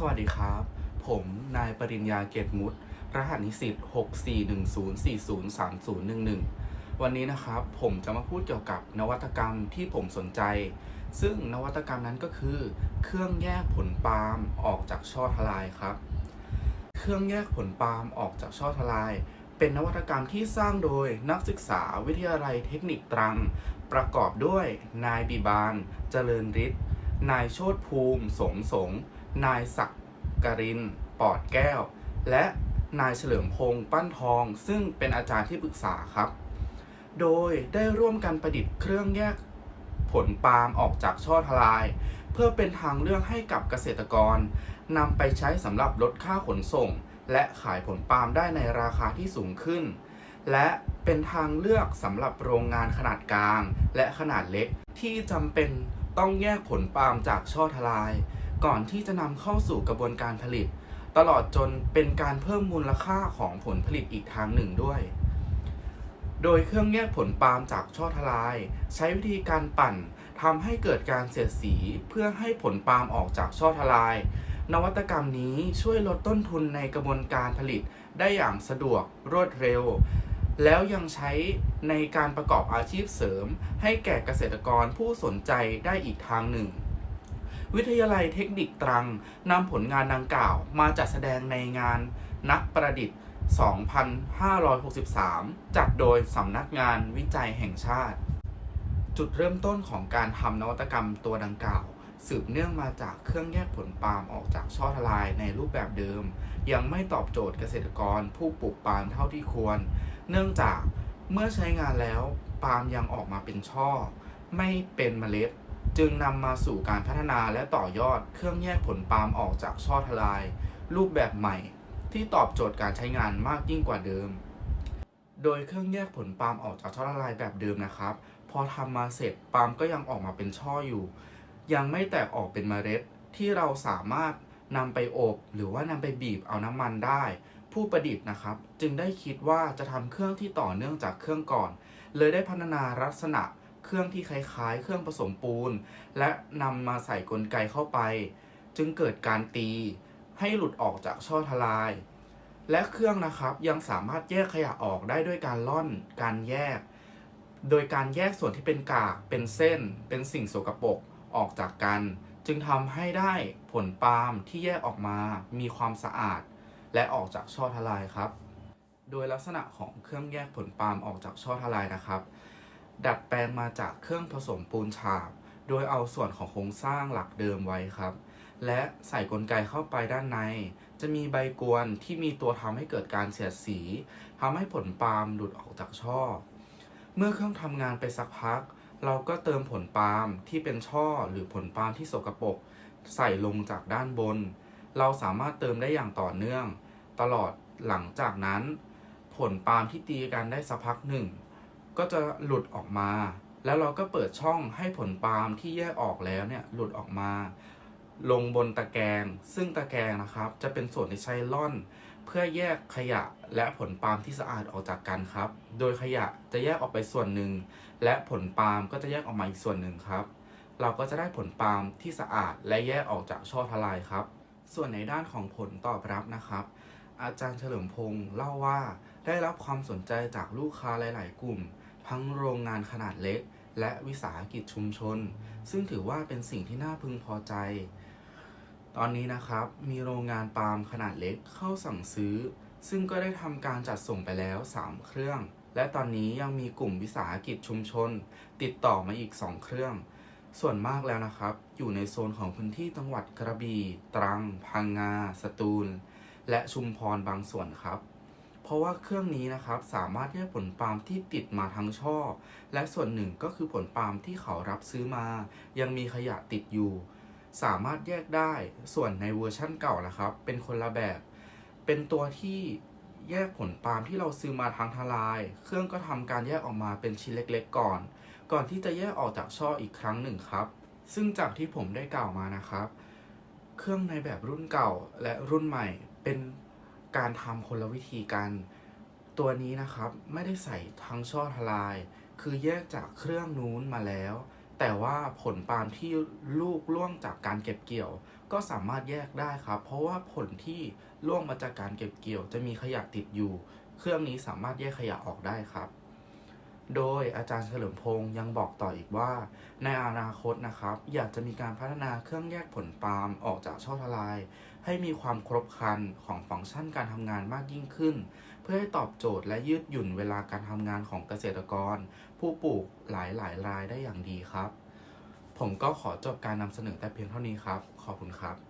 สวัสดีครับ ผมนายปริญญาเกตมุตรหัสนิสิต6410403011 วันนี้นะครับ ผมจะมาพูดเกี่ยวกับนวัตกรรมที่ผมสนใจ ซึ่งนวัตกรรมนั้นก็คือ เครื่องแยกผลปาล์มออกจากช่อทลายครับ เครื่องแยกผลปาล์มออกจากช่อทลาย เป็นนวัตกรรมที่สร้างโดยนักศึกษาวิทยาลัยเทคนิคตรัง ประกอบด้วยนายบิบาลเจริญฤทธิ์นายโชติภูมิสงสง นายศักกรินปอดแก้ว และนายเฉลิมพงษ์ปั้นทอง ซึ่งเป็นอาจารย์ที่ปรึกษาครับ โดยได้ร่วมกันประดิษฐ์เครื่องแยกผลปาล์มออกจากช่อทลาย เพื่อเป็นทางเลือกให้กับเกษตรกรนำไปใช้สำหรับลดค่าขนส่ง และขายผลปาล์มได้ในราคาที่สูงขึ้น และเป็นทางเลือกสำหรับโรงงานขนาดกลาง และขนาดเล็กที่จำเป็นต้องแยกผลปาล์มจากช่อทลาย ก่อนที่จะนำเข้าสู่กระบวนการผลิต ตลอดจนเป็นการเพิ่มมูลค่าของผลผลิตอีกทางหนึ่งด้วย โดยเครื่องแยกผลปาล์มจากช่อทลาย ใช้วิธีการปั่นทำให้เกิดการเสียดสีเพื่อให้ผลปาล์มออกจากช่อทลาย นวัตกรรมนี้ช่วยลดต้นทุนในกระบวนการผลิตได้อย่างสะดวกรวดเร็ว แล้วยังใช้ในการประกอบอาชีพเสริม ให้แก่เกษตรกรผู้สนใจได้อีกทางหนึ่ง วิทยาลัยเทคนิคตรังนำผลงานดังกล่าวมาจัดแสดงในงานนักประดิษฐ์ 2563 จัดโดยสำนักงานวิจัยแห่งชาติ จุดเริ่มต้นของการทำนวัตกรรมตัวดังกล่าว สืบเนื่องมาจากเครื่องแยกผลปาล์มออกจากช่อทลายในรูปแบบเดิม ยังไม่ตอบโจทย์เกษตรกรผู้ปลูกปาล์มเท่าที่ควร เนื่องจากเมื่อใช้งานแล้วปาล์มยังออกมาเป็นช่อ ไม่เป็นเมล็ด จึงนำมาสู่การพัฒนาและต่อยอดเครื่องแยกผลปาล์มออกจากช่อทลาย รูปแบบใหม่ ที่ตอบโจทย์การใช้งานมากยิ่งกว่าเดิม โดยเครื่องแยกผลปาล์มออกจากช่อละลายแบบเดิมนะครับ พอทำมาเสร็จปาล์มก็ยังออกมาเป็นช่ออยู่ ยังไม่แตกออกเป็นเมล็ด ที่เราสามารถนำไปอบหรือว่านำไปบีบเอาน้ำมันได้ ผู้ประดิษฐ์นะครับ จึงได้คิดว่าจะทำเครื่องที่ต่อเนื่องจากเครื่องก่อน เลยได้พัฒนาลักษณะ เครื่องที่คล้ายๆ เครื่องผสมปูน และนำมาใส่กลไกเข้าไป จึงเกิดการตีให้หลุดออกจากช่อทลาย และเครื่องนะครับยังสามารถแยกขยะออกได้ด้วยการล่อน การแยก โดยการแยกส่วนที่เป็นกาก เป็นเส้น เป็นสิ่งโสกปรกออกจากกัน จึงทำให้ได้ผลปาล์มที่แยกออกมา มีความสะอาด และออกจากช่อทลายครับ โดยลักษณะของเครื่องแยกผลปาล์มออกจากช่อทลายนะครับ ดัดแปลงมาจากเครื่องผสมปูนฉาบ โดยเอาส่วนของโครงสร้างหลักเดิมไว้ครับ และใส่กลไกเข้าไปด้านใน จะมีใบกวนที่มีตัวทำให้เกิดการเสียดสีทำให้ผลปาล์มหลุดออกจากช่อ เมื่อเครื่องทำงานไปสักพัก เราก็เติมผลปาล์มที่เป็นช่อหรือผลปาล์มที่สกปรกใส่ลงจากด้านบน เราสามารถเติมได้อย่างต่อเนื่อง ตลอดหลังจากนั้น ผลปาล์มที่ตีกันได้สักพักหนึ่ง ก็จะหลุดออกมา แล้วเราก็เปิดช่องให้ผลปาล์มที่แยกออกแล้วเนี่ยหลุดออกมา ลงบนตะแกรงซึ่งตะแกรงนะครับ จะเป็นส่วนที่ใช้ล่อน เพื่อแยกขยะและผลปาล์มที่สะอาดออกจากกันครับ โดยขยะจะแยกออกไปส่วนหนึ่ง และผลปาล์มก็จะแยกออกมาอีกส่วนหนึ่งครับ เราก็จะได้ผลปาล์มที่สะอาดและแยกออกจากช่อทลายครับ ส่วนในด้านของผลตอบรับนะครับอาจารย์เฉลิมพงศ์เล่าว่าได้รับความสนใจจากลูกค้าหลาย ๆ กลุ่ม ทั้งโรงงานขนาดเล็ก และวิสาหกิจชุมชน ซึ่งถือว่าเป็นสิ่งที่น่าพึงพอใจ ตอนนี้นะครับมีโรงงานปาล์มขนาดเล็กเข้าสั่งซื้อ ซึ่งก็ได้ทำการจัดส่งไปแล้ว 3 เครื่อง และตอนนี้ยังมีกลุ่มวิสาหกิจชุมชน ติดต่อมาอีก 2 เครื่อง ส่วนมากแล้วนะครับ อยู่ในโซนของพื้นที่จังหวัดกระบี่ ตรัง พังงา สตูล และชุมพรบางส่วนครับ เพราะว่าเครื่องนี้นะครับสามารถแยกผลปาล์มที่ติดมาทั้งช่อ และส่วนหนึ่งก็คือผลปาล์มที่เขารับซื้อมา ยังมีขยะติดอยู่ สามารถแยกได้ส่วนในเวอร์ชั่นเก่านะครับ เป็นคนละแบบ เป็นตัวที่แยกผลปาล์มที่เราซื้อมาทั้งทลาย เครื่องก็ทำการแยกออกมาเป็นชิ้นเล็กๆก่อน ก่อนที่จะแยกออกจากช่ออีกครั้งหนึ่งครับ ซึ่งจากที่ผมได้กล่าวมานะครับ เครื่องในแบบรุ่นเก่าและรุ่นใหม่เป็น การทำคนละวิธีกัน ตัวนี้นะครับไม่ได้ใส่ทั้งช่อทลาย คือแยกจากเครื่องนู้นมาแล้ว แต่ว่าผลปาล์มที่ลูกล่วงจากการเก็บเกี่ยว ก็สามารถแยกได้ครับ เพราะว่าผลที่ล่วงมาจากการเก็บเกี่ยว จะมีขยะติดอยู่ เครื่องนี้สามารถแยกขยะออกได้ครับ โดยอาจารย์เฉลิมพงศ์ยังบอกต่ออีกว่า ในอนาคตนะครับ อยากจะมีการพัฒนาเครื่องแยกผลปาล์มออกจากช่อทลาย ให้มีความครบครันของฟังก์ชันการทำงานมากยิ่งขึ้น เพื่อให้ตอบโจทย์และยืดหยุ่นเวลาการทำงานของเกษตรกร ผู้ปลูกหลายหลายรายได้อย่างดีครับ ผมก็ขอจบการนำเสนอแต่เพียงเท่านี้ครับ ขอบคุณครับ